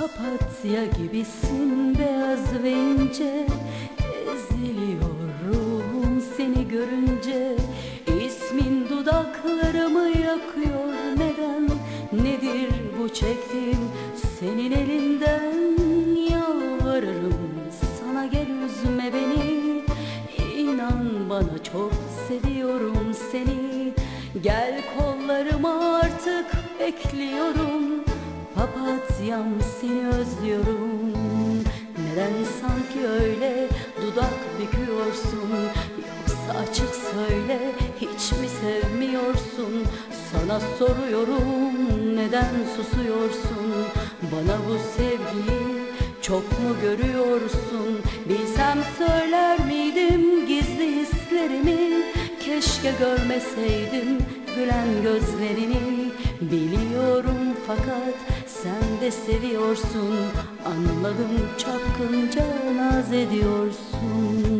Papatya gibisin beyaz ve ince. Eziliyor ruhum seni görünce. İsmin dudaklarımı yakıyor neden? Nedir bu çektiğim? Senin elinden Yalvarırım. Sana gel üzme beni. İnan bana çok seviyorum seni. Gel kollarıma artık bekliyorum Papatyam seni özlüyorum. Neden sanki öyle dudak büküyorsun? Yoksa açık söyle hiç mi sevmiyorsun? Sana soruyorum neden susuyorsun? Bana bu sevgiyi çok mu görüyorsun? Bilsem söyler miydim gizli hislerimi? Keşke görmeseydim gülen gözlerini Biliyorum fakat sen de seviyorsun. Anladım çapkınca naz ediyorsun